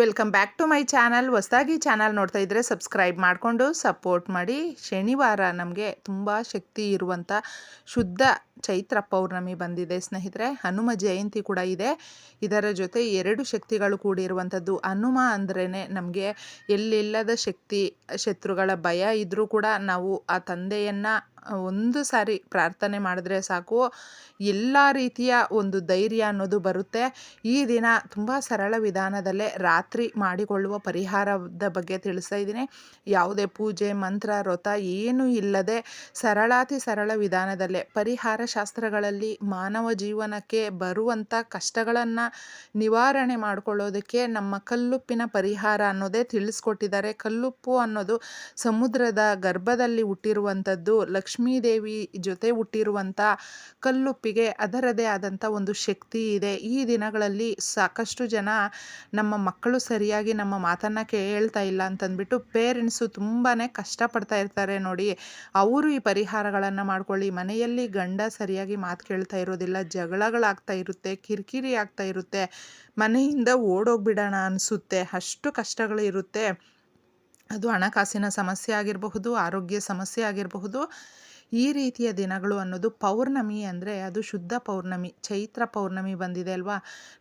Welcome back to my channel. ಹೊಸದಾಗಿ channel ನೋಡ್ತಾ ಇದ್ದರೆ ಸಬ್ಸ್ಕ್ರೈಬ್ ಮಾಡಿಕೊಂಡು ಸಪೋರ್ಟ್ ಮಾಡಿ. ಶನಿವಾರ ನಮಗೆ ತುಂಬ ಶಕ್ತಿ ಇರುವಂಥ ಶುದ್ಧ ಚೈತ್ರ ಪೌರ್ಣಮಿ ಬಂದಿದೆ ಸ್ನೇಹಿತರೆ. ಹನುಮ ಜಯಂತಿ ಕೂಡ ಇದೆ. ಇದರ ಜೊತೆ ಎರಡು ಶಕ್ತಿಗಳು ಕೂಡಿರುವಂಥದ್ದು ಹನುಮ ಅಂದ್ರೇ ನಮಗೆ ಎಲ್ಲಿಲ್ಲದ ಶಕ್ತಿ, ಶತ್ರುಗಳ ಭಯ ಇದ್ದರೂ ಕೂಡ ನಾವು ಆ ತಂದೆಯನ್ನು ಒಂದು ಸಾರಿ ಪ್ರಾರ್ಥನೆ ಮಾಡಿದ್ರೆ ಸಾಕು. ಎಲ್ಲ ರೀತಿಯ ಒಂದು ಧೈರ್ಯ ಅನ್ನೋದು ಬರುತ್ತೆ. ಈ ದಿನ ತುಂಬ ಸರಳ ವಿಧಾನದಲ್ಲೇ ರಾತ್ರಿ ಮಾಡಿಕೊಳ್ಳುವ ಪರಿಹಾರದ ಬಗ್ಗೆ ತಿಳಿಸ್ತಾ ಇದ್ದೀನಿ. ಯಾವುದೇ ಪೂಜೆ, ಮಂತ್ರ, ವ್ರತ ಏನೂ ಇಲ್ಲದೆ ಸರಳಾತಿ ಸರಳ ವಿಧಾನದಲ್ಲೇ ಪರಿಹಾರ ಶಾಸ್ತ್ರಗಳಲ್ಲಿ ಮಾನವ ಜೀವನಕ್ಕೆ ಬರುವಂಥ ಕಷ್ಟಗಳನ್ನು ನಿವಾರಣೆ ಮಾಡಿಕೊಳ್ಳೋದಕ್ಕೆ ನಮ್ಮ ಕಲ್ಲುಪ್ಪಿನ ಪರಿಹಾರ ಅನ್ನೋದೇ ತಿಳಿಸ್ಕೊಟ್ಟಿದ್ದಾರೆ. ಕಲ್ಲುಪ್ಪು ಅನ್ನೋದು ಸಮುದ್ರದ ಗರ್ಭದಲ್ಲಿ ಹುಟ್ಟಿರುವಂಥದ್ದು ಲಕ್ಷ್ಮೀದೇವಿ ಜೊತೆ ಹುಟ್ಟಿರುವಂಥ ಕಲ್ಲುಪ್ಪಿಗೆ ಅದರದೇ ಆದಂಥ ಒಂದು ಶಕ್ತಿ ಇದೆ. ಈ ದಿನಗಳಲ್ಲಿ ಸಾಕಷ್ಟು ಜನ ನಮ್ಮ ಮಕ್ಕಳು ಸರಿಯಾಗಿ ನಮ್ಮ ಮಾತನ್ನು ಕೇಳ್ತಾ ಇಲ್ಲ ಅಂತಂದ್ಬಿಟ್ಟು ಪೇರೆಂಟ್ಸು ತುಂಬಾ ಕಷ್ಟಪಡ್ತಾ ಇರ್ತಾರೆ ನೋಡಿ. ಅವರು ಈ ಪರಿಹಾರಗಳನ್ನು ಮಾಡ್ಕೊಳ್ಳಿ. ಮನೆಯಲ್ಲಿ ಗಂಡ ಸರಿಯಾಗಿ ಮಾತು ಕೇಳ್ತಾ ಇರೋದಿಲ್ಲ. ಜಗಳಗಳಾಗ್ತಾ ಇರುತ್ತೆ. ಕಿರಿಕಿರಿ ಆಗ್ತಾ ಇರುತ್ತೆ. ಮನೆಯಿಂದ ಓಡೋಗ್ಬಿಡೋಣ ಅನಿಸುತ್ತೆ. ಅಷ್ಟು ಕಷ್ಟಗಳು ಇರುತ್ತೆ. ಅದು ಹಣಕಾಸಿನ ಸಮಸ್ಯೆ ಆಗಿರಬಹುದು ಆರೋಗ್ಯ ಸಮಸ್ಯೆ ಆಗಿರಬಹುದು. ಈ ರೀತಿಯ ದಿನಗಳು ಅನ್ನೋದು ಪೌರ್ಣಮಿ ಅಂದರೆ ಅದು ಶುದ್ಧ ಪೌರ್ಣಮಿ, ಚೈತ್ರ ಪೌರ್ಣಮಿ ಬಂದಿದೆ ಅಲ್ವಾ?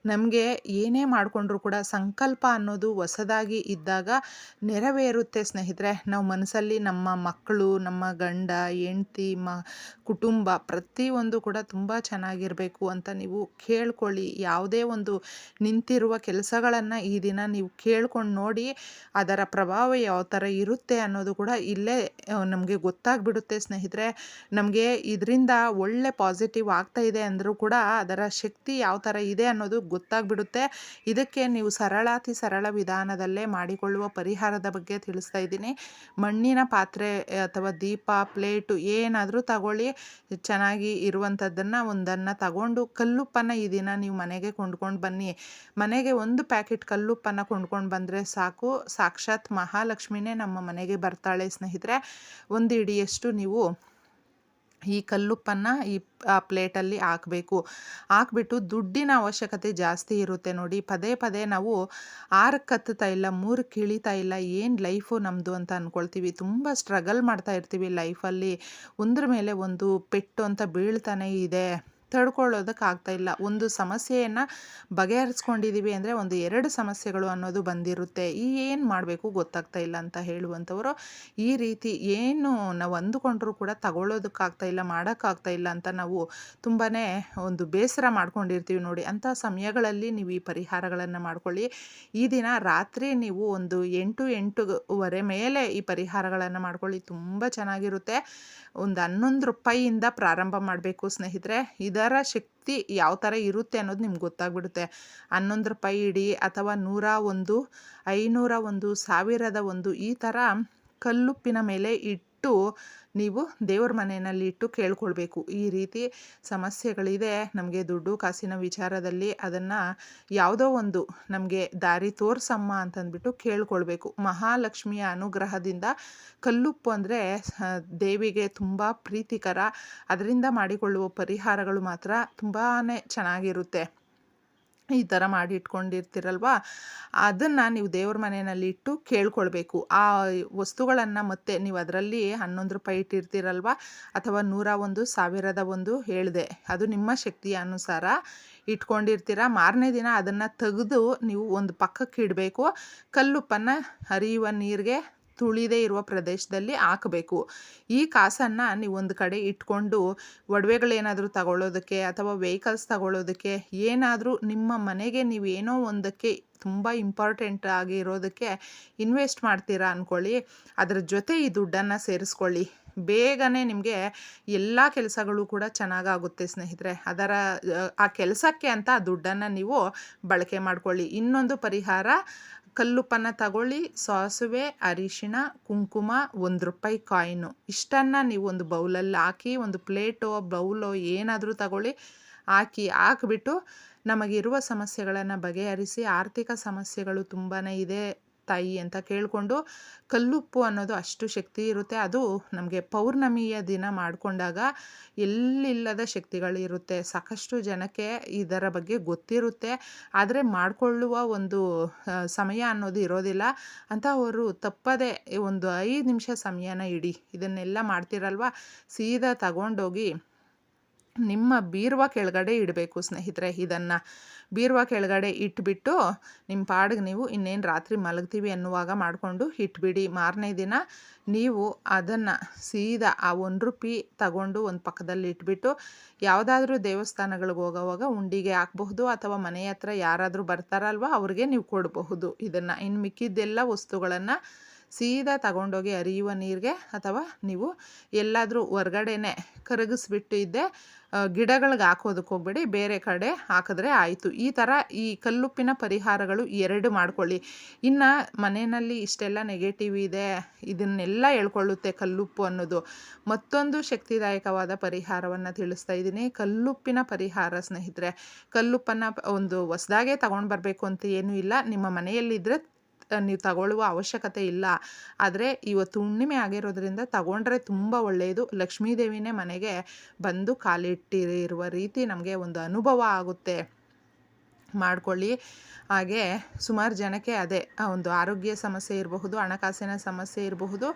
ನಮಗೆ ಏನೇ ಮಾಡಿಕೊಂಡ್ರೂ ಕೂಡ ಸಂಕಲ್ಪ ಅನ್ನೋದು ಹೊಸದಾಗಿ ಇದ್ದಾಗ ನೆರವೇರುತ್ತೆ ಸ್ನೇಹಿತರೆ. ನಾವು ಮನಸ್ಸಲ್ಲಿ ನಮ್ಮ ಮಕ್ಕಳು, ನಮ್ಮ ಗಂಡ, ಹೆಂಡ್ತಿ, ಮ, ಕುಟುಂಬ ಪ್ರತಿಯೊಂದು ಕೂಡ ತುಂಬ ಚೆನ್ನಾಗಿರಬೇಕು ಅಂತ ನೀವು ಕೇಳ್ಕೊಳ್ಳಿ. ಯಾವುದೇ ಒಂದು ನಿಂತಿರುವ ಕೆಲಸಗಳನ್ನು ಈ ದಿನ ನೀವು ಕೇಳ್ಕೊಂಡು ನೋಡಿ ಅದರ ಪ್ರಭಾವ ಯಾವ ಥರ ಇರುತ್ತೆ ಅನ್ನೋದು ಕೂಡ ಇಲ್ಲೇ ನಮಗೆ ಗೊತ್ತಾಗ್ಬಿಡುತ್ತೆ ಸ್ನೇಹಿತರೆ. ನಮಗೆ ಇದರಿಂದ ಒಳ್ಳೆ ಪಾಸಿಟಿವ್ ಆಗ್ತಾ ಇದೆ ಅಂದರೂ ಕೂಡ ಅದರ ಶಕ್ತಿ ಯಾವ ಥರ ಇದೆ ಅನ್ನೋದು ಗೊತ್ತಾಗ್ಬಿಡುತ್ತೆ. ಇದಕ್ಕೆ ನೀವು ಸರಳಾತಿ ಸರಳ ವಿಧಾನದಲ್ಲೇ ಮಾಡಿಕೊಳ್ಳುವ ಪರಿಹಾರದ ಬಗ್ಗೆ ತಿಳಿಸ್ತಾ ಇದ್ದೀನಿ. ಮಣ್ಣಿನ ಪಾತ್ರೆ ಅಥವಾ ದೀಪ, ಪ್ಲೇಟು ಏನಾದರೂ ತಗೊಳ್ಳಿ. ಚೆನ್ನಾಗಿ ಇರುವಂಥದ್ದನ್ನು ಒಂದನ್ನು ತಗೊಂಡು ಕಲ್ಲುಪ್ಪನ್ನು ಈ ದಿನ ನೀವು ಮನೆಗೆ ಕೊಂಡ್ಕೊಂಡು ಬನ್ನಿ. ಮನೆಗೆ ಒಂದು ಪ್ಯಾಕೆಟ್ ಕಲ್ಲುಪ್ಪನ್ನು ಕೊಂಡ್ಕೊಂಡು ಬಂದರೆ ಸಾಕು. ಸಾಕ್ಷಾತ್ ಮಹಾಲಕ್ಷ್ಮಿನೇ ನಮ್ಮ ಮನೆಗೆ ಬರ್ತಾಳೆ ಸ್ನೇಹಿತರೆ. ಒಂದು ಇಡಿಯಷ್ಟು ನೀವು ಈ ಕಲ್ಲುಪ್ಪನ್ನು ಈ ಆ ಪ್ಲೇಟಲ್ಲಿ ಹಾಕಬೇಕು. ಹಾಕ್ಬಿಟ್ಟು ದುಡ್ಡಿನ ಅವಶ್ಯಕತೆ ಜಾಸ್ತಿ ಇರುತ್ತೆ ನೋಡಿ. ಪದೇ ಪದೇ ನಾವು ಆರಕ್ಕೆ ಹತ್ತುತ್ತಾ ಇಲ್ಲ, ಮೂರಕ್ಕೆ ಇಳಿತಾ ಇಲ್ಲ, ಏನು ಲೈಫು ನಮ್ಮದು ಅಂತ ಅಂದ್ಕೊಳ್ತೀವಿ ತುಂಬ ಸ್ಟ್ರಗಲ್ ಮಾಡ್ತಾ ಇರ್ತೀವಿ ಲೈಫಲ್ಲಿ. ಒಂದ್ರ ಮೇಲೆ ಒಂದು ಪೆಟ್ಟು ಅಂತ ಬೀಳ್ತಾನೆ ಇದೆ. ತಡ್ಕೊಳ್ಳೋದಕ್ಕೆ ಇಲ್ಲ. ಒಂದು ಸಮಸ್ಯೆಯನ್ನು ಬಗೆಹರಿಸ್ಕೊಂಡಿದ್ದೀವಿ ಅಂದರೆ ಒಂದು ಎರಡು ಸಮಸ್ಯೆಗಳು ಅನ್ನೋದು ಬಂದಿರುತ್ತೆ. ಈ ಏನು ಮಾಡಬೇಕು ಗೊತ್ತಾಗ್ತಾ ಇಲ್ಲ ಅಂತ ಹೇಳುವಂಥವರು, ಈ ರೀತಿ ಏನು ನಾವು ಅಂದುಕೊಂಡ್ರು ಕೂಡ ತಗೊಳ್ಳೋದಕ್ಕಾಗ್ತಾ ಇಲ್ಲ, ಮಾಡೋಕ್ಕಾಗ್ತಾ ಇಲ್ಲ ಅಂತ ನಾವು ತುಂಬಾ ಒಂದು ಬೇಸರ ಮಾಡ್ಕೊಂಡಿರ್ತೀವಿ ನೋಡಿ. ಅಂಥ ಸಮಯಗಳಲ್ಲಿ ನೀವು ಈ ಪರಿಹಾರಗಳನ್ನು ಮಾಡ್ಕೊಳ್ಳಿ. ಈ ದಿನ ರಾತ್ರಿ ನೀವು ಒಂದು ಎಂಟು ಎಂಟುವರೆ ಮೇಲೆ ಈ ಪರಿಹಾರಗಳನ್ನು ಮಾಡ್ಕೊಳ್ಳಿ. ತುಂಬ ಚೆನ್ನಾಗಿರುತ್ತೆ. ಒಂದು ಹನ್ನೊಂದು ರೂಪಾಯಿಯಿಂದ ಪ್ರಾರಂಭ ಮಾಡಬೇಕು ಸ್ನೇಹಿತರೆ. ಇದರ ಶಕ್ತಿ ಯಾವ ಥರ ಇರುತ್ತೆ ಅನ್ನೋದು ನಿಮ್ಗೆ ಗೊತ್ತಾಗ್ಬಿಡುತ್ತೆ. ಹನ್ನೊಂದು ರೂಪಾಯಿ ಇಡಿ ಅಥವಾ ನೂರ ಒಂದು, ಐನೂರ ಒಂದು, ಸಾವಿರದ ಒಂದು ಈ ಥರ ಕಲ್ಲುಪ್ಪಿನ ಮೇಲೆ ಇಟ್ಟು ನೀವು ದೇವ್ರ ಮನೆಯಲ್ಲಿ ಇಟ್ಟು ಕೇಳ್ಕೊಳ್ಬೇಕು. ಈ ರೀತಿ ಸಮಸ್ಯೆಗಳಿದೆ ನಮಗೆ ದುಡ್ಡು ಕಾಸಿನ ವಿಚಾರದಲ್ಲಿ ಅದನ್ನು ಯಾವುದೋ ಒಂದು ನಮಗೆ ದಾರಿ ತೋರಿಸಮ್ಮ ಅಂತಂದ್ಬಿಟ್ಟು ಕೇಳ್ಕೊಳ್ಬೇಕು. ಮಹಾಲಕ್ಷ್ಮಿಯ ಅನುಗ್ರಹದಿಂದ ಕಲ್ಲುಪ್ಪು ಅಂದರೆ ದೇವಿಗೆ ತುಂಬ ಪ್ರೀತಿಕರ. ಅದರಿಂದ ಮಾಡಿಕೊಳ್ಳುವ ಪರಿಹಾರಗಳು ಮಾತ್ರ ತುಂಬಾ ಚೆನ್ನಾಗಿರುತ್ತೆ. ಈ ಥರ ಮಾಡಿ ಇಟ್ಕೊಂಡಿರ್ತೀರಲ್ವ? ಅದನ್ನು ನೀವು ದೇವ್ರ ಮನೆಯಲ್ಲಿ ಇಟ್ಟು ಕೇಳ್ಕೊಳ್ಬೇಕು. ಆ ವಸ್ತುಗಳನ್ನು ಮತ್ತೆ ನೀವು ಅದರಲ್ಲಿ ಹನ್ನೊಂದು ರೂಪಾಯಿ ಇಟ್ಟಿರ್ತೀರಲ್ವಾ? ಅಥವಾ ನೂರ ಒಂದು, ಸಾವಿರದ ಒಂದು ಹೇಳಿದೆ. ಅದು ನಿಮ್ಮ ಶಕ್ತಿಯ ಅನುಸಾರ ಇಟ್ಕೊಂಡಿರ್ತೀರ? ಮಾರನೇ ದಿನ ಅದನ್ನು ತೆಗೆದು ನೀವು ಒಂದು ಪಕ್ಕಕ್ಕೆ ಇಡಬೇಕು. ಕಲ್ಲುಪ್ಪನ್ನು ಹರಿಯುವ ನೀರಿಗೆ ತುಳಿದೇ ಇರುವ ಪ್ರದೇಶದಲ್ಲಿ ಹಾಕಬೇಕು. ಈ ಕಾಸನ್ನು ನೀವು ಒಂದು ಕಡೆ ಇಟ್ಕೊಂಡು ಒಡವೆಗಳೇನಾದರೂ ತಗೊಳ್ಳೋದಕ್ಕೆ ಅಥವಾ ವೆಹಿಕಲ್ಸ್ ತಗೊಳ್ಳೋದಕ್ಕೆ ಏನಾದರೂ ನಿಮ್ಮ ಮನೆಗೆ ನೀವು ಏನೋ ಒಂದಕ್ಕೆ ತುಂಬ ಇಂಪಾರ್ಟೆಂಟ್ ಆಗಿರೋದಕ್ಕೆ ಇನ್ವೆಸ್ಟ್ ಮಾಡ್ತೀರಾ ಅಂದ್ಕೊಳ್ಳಿ ಅದರ ಜೊತೆ ಈ ದುಡ್ಡನ್ನು ಸೇರಿಸ್ಕೊಳ್ಳಿ. ಬೇಗನೆ ನಿಮಗೆ ಎಲ್ಲ ಕೆಲಸಗಳು ಕೂಡ ಚೆನ್ನಾಗಾಗುತ್ತೆ ಸ್ನೇಹಿತರೆ. ಅದರ, ಆ ಕೆಲಸಕ್ಕೆ ಅಂತ ದುಡ್ಡನ್ನು ನೀವು ಬಳಕೆ ಮಾಡ್ಕೊಳ್ಳಿ. ಇನ್ನೊಂದು ಪರಿಹಾರ ಕಲ್ಲುಪ್ಪನ್ನು ತಗೊಳ್ಳಿ, ಸಾಸುವೆ, ಅರಿಶಿಣ, ಕುಂಕುಮ ಒಂದು ರೂಪಾಯಿ ಕಾಯಿನು. ಇಷ್ಟನ್ನು ನೀವು ಒಂದು ಬೌಲಲ್ಲಿ ಹಾಕಿ, ಒಂದು ಪ್ಲೇಟೋ, ಬೌಲೋ ಏನಾದರೂ ತಗೊಳ್ಳಿ, ಹಾಕಿ, ಹಾಕ್ಬಿಟ್ಟು ನಮಗಿರುವ ಸಮಸ್ಯೆಗಳನ್ನು ಬಗೆಹರಿಸಿ, ಆರ್ಥಿಕ ಸಮಸ್ಯೆಗಳು ತುಂಬಾ ಇದೆ. ತಾಯಿ ಅಂತ ಕೇಳಿಕೊಂಡು ಕಲ್ಲುಪ್ಪು ಅನ್ನೋದು ಅಷ್ಟು ಶಕ್ತಿ ಇರುತ್ತೆ. ಅದು ನಮಗೆ ಪೌರ್ಣಮಿಯ ದಿನ ಮಾಡಿಕೊಂಡಾಗ ಎಲ್ಲಿಲ್ಲದ ಶಕ್ತಿಗಳಿರುತ್ತೆ ಸಾಕಷ್ಟು ಜನಕ್ಕೆ ಇದರ ಬಗ್ಗೆ ಗೊತ್ತಿರುತ್ತೆ. ಆದರೆ ಮಾಡಿಕೊಳ್ಳುವ ಒಂದು ಸಮಯ ಅನ್ನೋದು ಇರೋದಿಲ್ಲ. ಅಂತ ಅವರು ತಪ್ಪದೆ ಒಂದು ಐದು ನಿಮಿಷ ಸಮಯನ ಇಡಿ. ಇದನ್ನೆಲ್ಲ ಮಾಡ್ತೀರಲ್ವ? ಸೀದಾ ತಗೊಂಡೋಗಿ ನಿಮ್ಮ ಬೀರುವ ಕೆಳಗಡೆ ಇಡಬೇಕು ಸ್ನೇಹಿತರೆ ಇದನ್ನು. ಬೀರುವ ಕೆಳಗಡೆ ಇಟ್ಬಿಟ್ಟು ನಿಮ್ಮ ಪಾಡಿಗೆ ನೀವು ಇನ್ನೇನು ರಾತ್ರಿ ಮಲಗ್ತೀವಿ ಅನ್ನುವಾಗ ಮಾಡಿಕೊಂಡು ಇಟ್ಬಿಡಿ. ಮಾರನೇ ದಿನ ನೀವು ಅದನ್ನು ಸೀದಾ ಆ ಒಂದು ರೂಪಿ ತಗೊಂಡು ಒಂದು ಪಕ್ಕದಲ್ಲಿ ಇಟ್ಬಿಟ್ಟು ಯಾವುದಾದ್ರೂ ದೇವಸ್ಥಾನಗಳಿಗೆ ಹೋಗೋವಾಗ ಉಂಡಿಗೆ ಹಾಕಬಹುದು ಅಥವಾ ಮನೆ ಹತ್ರ ಯಾರಾದರೂ ಬರ್ತಾರಲ್ವ, ಅವ್ರಿಗೆ ನೀವು ಕೊಡಬಹುದು. ಇದನ್ನು ಇನ್ನು ಮಿಕ್ಕಿದ್ದೆಲ್ಲ ವಸ್ತುಗಳನ್ನು ಸೀದಾ ತಗೊಂಡೋಗಿ ಅರಿಯುವ ನೀರಿಗೆ ಅಥವಾ ನೀವು ಎಲ್ಲಾದರೂ ಹೊರ್ಗಡೆನೆ ಕರಗಿಸ್ಬಿಟ್ಟು ಇದ್ದೆ ಗಿಡಗಳಿಗೆ ಹಾಕೋದಕ್ಕೆ ಹೋಗ್ಬೇಡಿ, ಬೇರೆ ಕಡೆ ಹಾಕಿದ್ರೆ ಆಯಿತು. ಈ ಥರ ಈ ಕಲ್ಲುಪ್ಪಿನ ಪರಿಹಾರಗಳು ಎರಡು ಮಾಡ್ಕೊಳ್ಳಿ. ಇನ್ನು ಮನೆಯಲ್ಲಿ ಇಷ್ಟೆಲ್ಲ ನೆಗೆಟಿವ್ ಇದೆ, ಇದನ್ನೆಲ್ಲ ಹೇಳ್ಕೊಳ್ಳುತ್ತೆ ಕಲ್ಲುಪ್ಪು ಅನ್ನೋದು. ಮತ್ತೊಂದು ಶಕ್ತಿದಾಯಕವಾದ ಪರಿಹಾರವನ್ನು ತಿಳಿಸ್ತಾ ಇದ್ದೀನಿ. ಕಲ್ಲುಪ್ಪಿನ ಪರಿಹಾರ ಸ್ನೇಹಿತರೆ, ಕಲ್ಲುಪ್ಪನ್ನು ಒಂದು ಹೊಸದಾಗೆ ತಗೊಂಡು ಬರಬೇಕು ಅಂತ ಏನೂ ಇಲ್ಲ. ನಿಮ್ಮ ಮನೆಯಲ್ಲಿದ್ದರೆ ನೀವು ತಗೊಳ್ಳುವ ಅವಶ್ಯಕತೆ ಇಲ್ಲ. ಆದರೆ ಇವತ್ತು ಹುಣ್ಣಿಮೆ ಆಗಿರೋದ್ರಿಂದ ತಗೊಂಡ್ರೆ ತುಂಬ ಒಳ್ಳೆಯದು ಲಕ್ಷ್ಮೀದೇವಿನೇ ಮನೆಗೆ ಬಂದು ಕಾಲಿಟ್ಟಿರುವ ರೀತಿ ನಮಗೆ ಒಂದು ಅನುಭವ ಆಗುತ್ತೆ. ಮಾಡ್ಕೊಳ್ಳಿ. ಹಾಗೆ ಸುಮಾರು ಜನಕ್ಕೆ ಅದೇ ಒಂದು ಆರೋಗ್ಯ ಸಮಸ್ಯೆ ಇರಬಹುದು, ಹಣಕಾಸಿನ ಸಮಸ್ಯೆ ಇರಬಹುದು,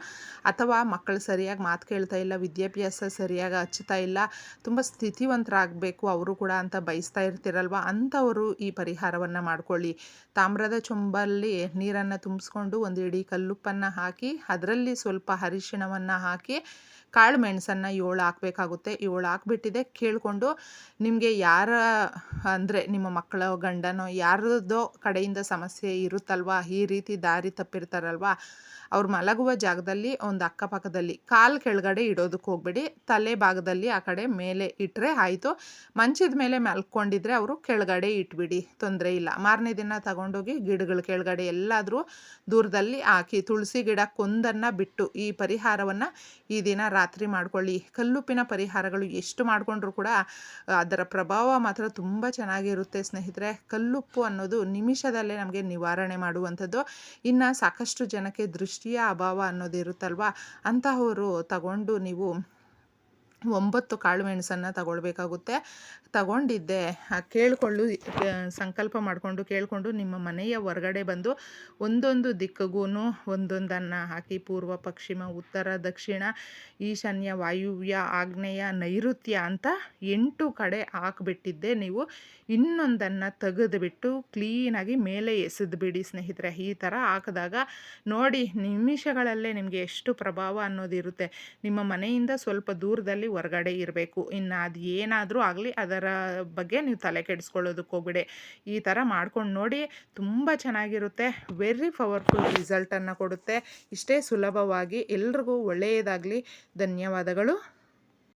ಅಥವಾ ಮಕ್ಕಳು ಸರಿಯಾಗಿ ಮಾತು ಕೇಳ್ತಾ ಇಲ್ಲ, ವಿದ್ಯಾಭ್ಯಾಸ ಸರಿಯಾಗಿ ಹಚ್ಚುತ್ತಾ ಇಲ್ಲ, ತುಂಬ ಸ್ಥಿತಿವಂತರಾಗಬೇಕು ಅವರು ಕೂಡ ಅಂತ ಬಯಸ್ತಾ ಇರ್ತಿರಲ್ವ? ಅಂಥವರು ಈ ಪರಿಹಾರವನ್ನು ಮಾಡ್ಕೊಳ್ಳಿ. ತಾಮ್ರದ ಚೊಂಬಲ್ಲಿ ನೀರನ್ನು ತುಂಬಿಸ್ಕೊಂಡು ಒಂದು ಇಡೀ ಕಲ್ಲುಪ್ಪನ್ನು ಹಾಕಿ, ಅದರಲ್ಲಿ ಸ್ವಲ್ಪ ಅರಿಶಿಣವನ್ನು ಹಾಕಿ ಕಾಳು ಮೆಣಸನ್ನು ಏಳು ಹಾಕಬೇಕಾಗುತ್ತೆ. ಏಳು ಹಾಕ್ಬಿಟ್ಟಿದೆ. ಕೇಳಿಕೊಂಡು ನಿಮಗೆ ಯಾರ, ಅಂದರೆ ನಿಮ್ಮ ಮಕ್ಕಳ, ಗಂಡನೋ, ಯಾರದೋ ಕಡೆಯಿಂದ ಸಮಸ್ಯೆ ಇರುತ್ತಲ್ವಾ? ಈ ರೀತಿ ದಾರಿ ತಪ್ಪಿರ್ತಾರಲ್ವ? ಅವ್ರು ಮಲಗುವ ಜಾಗದಲ್ಲಿ ಒಂದು ಅಕ್ಕಪಕ್ಕದಲ್ಲಿ ಕಾಲು ಕೆಳಗಡೆ ಇಡೋದಕ್ಕೆ ಹೋಗ್ಬೇಡಿ, ತಲೆ ಭಾಗದಲ್ಲಿ ಆ ಕಡೆ ಮೇಲೆ ಇಟ್ಟರೆ ಆಯಿತು. ಮಂಚದ ಮೇಲೆ ಮಲ್ಕೊಂಡಿದ್ರೆ ಅವರು ಕೆಳಗಡೆ ಇಟ್ಬಿಡಿ, ತೊಂದರೆ ಇಲ್ಲ. ಮಾರನೇ ದಿನ ತಗೊಂಡೋಗಿ ಗಿಡಗಳ ಕೆಳಗಡೆ ಎಲ್ಲಾದರೂ ದೂರದಲ್ಲಿ ಹಾಕಿ, ತುಳಸಿ ಗಿಡ ಕೊಂದನ್ನು ಬಿಟ್ಟು ಈ ಪರಿಹಾರವನ್ನು ಈ ದಿನ ರಾತ್ರಿ ಮಾಡ್ಕೊಳ್ಳಿ. ಕಲ್ಲುಪ್ಪಿನ ಪರಿಹಾರಗಳು ಎಷ್ಟು ಮಾಡಿಕೊಂಡ್ರೂ ಕೂಡ ಅದರ ಪ್ರಭಾವ ಮಾತ್ರ ತುಂಬ ಚೆನ್ನಾಗಿರುತ್ತೆ ಸ್ನೇಹಿತರೆ. ಕಲ್ಲುಪ್ಪು ಅನ್ನೋದು ನಿಮಿಷದಲ್ಲೇ ನಮಗೆ ನಿವಾರಣೆ ಮಾಡುವಂಥದ್ದು. ಇನ್ನು ಸಾಕಷ್ಟು ಜನಕ್ಕೆ ದೃಷ್ಟಿಯ ಅಭಾವ ಅನ್ನೋದು ಇರುತ್ತಲ್ವ? ಅಂತಹವರು ತಗೊಂಡು ನೀವು ಒಂಬತ್ತು ಕಾಳು ಮೆಣಸನ್ನು ತಗೊಳ್ಬೇಕಾಗುತ್ತೆ. ತಗೊಂಡಿದ್ದೆ. ಕೇಳಿಕೊಳ್ಳು ಸಂಕಲ್ಪ ಮಾಡಿಕೊಂಡು ಕೇಳಿಕೊಂಡು ನಿಮ್ಮ ಮನೆಯ ಹೊರಗಡೆ ಬಂದು ಒಂದೊಂದು ದಿಕ್ಕಿಗೂ ಒಂದೊಂದನ್ನು ಹಾಕಿ, ಪೂರ್ವ, ಪಶ್ಚಿಮ, ಉತ್ತರ, ದಕ್ಷಿಣ, ಈಶಾನ್ಯ, ವಾಯುವ್ಯ, ಆಗ್ನೇಯ, ನೈಋತ್ಯ ಅಂತ ಎಂಟು ಕಡೆ ಹಾಕಿಬಿಟ್ಟಿದ್ದೆ ನೀವು. ಇನ್ನೊಂದನ್ನು ತೆಗೆದುಬಿಟ್ಟು ಕ್ಲೀನಾಗಿ ಮೇಲೆ ಎಸೆದುಬಿಡಿ ಸ್ನೇಹಿತರೆ. ಈ ಥರ ಹಾಕಿದಾಗ ನೋಡಿ ನಿಮಿಷಗಳಲ್ಲೇ ನಿಮಗೆ ಎಷ್ಟು ಪ್ರಭಾವ ಅನ್ನೋದಿರುತ್ತೆ. ನಿಮ್ಮ ಮನೆಯಿಂದ ಸ್ವಲ್ಪ ದೂರದಲ್ಲಿ ಹೊರಗಡೆ ಇರಬೇಕು. ಇನ್ನು ಅದು ಏನಾದರೂ ಆಗಲಿ ಅದರ ಬಗ್ಗೆ ನೀವು ತಲೆ ಕೆಡಿಸ್ಕೊಳ್ಳೋದಕ್ಕೆ ಹೋಗ್ಬಿಡಿ. ಈ ಥರ ಮಾಡ್ಕೊಂಡು ನೋಡಿ ತುಂಬ ಚೆನ್ನಾಗಿರುತ್ತೆ. ವೆರಿ ಪವರ್ಫುಲ್ ರಿಸಲ್ಟನ್ನು ಕೊಡುತ್ತೆ. ಇಷ್ಟೇ ಸುಲಭವಾಗಿ ಎಲ್ರಿಗೂ ಒಳ್ಳೆಯದಾಗಲಿ. ಧನ್ಯವಾದಗಳು.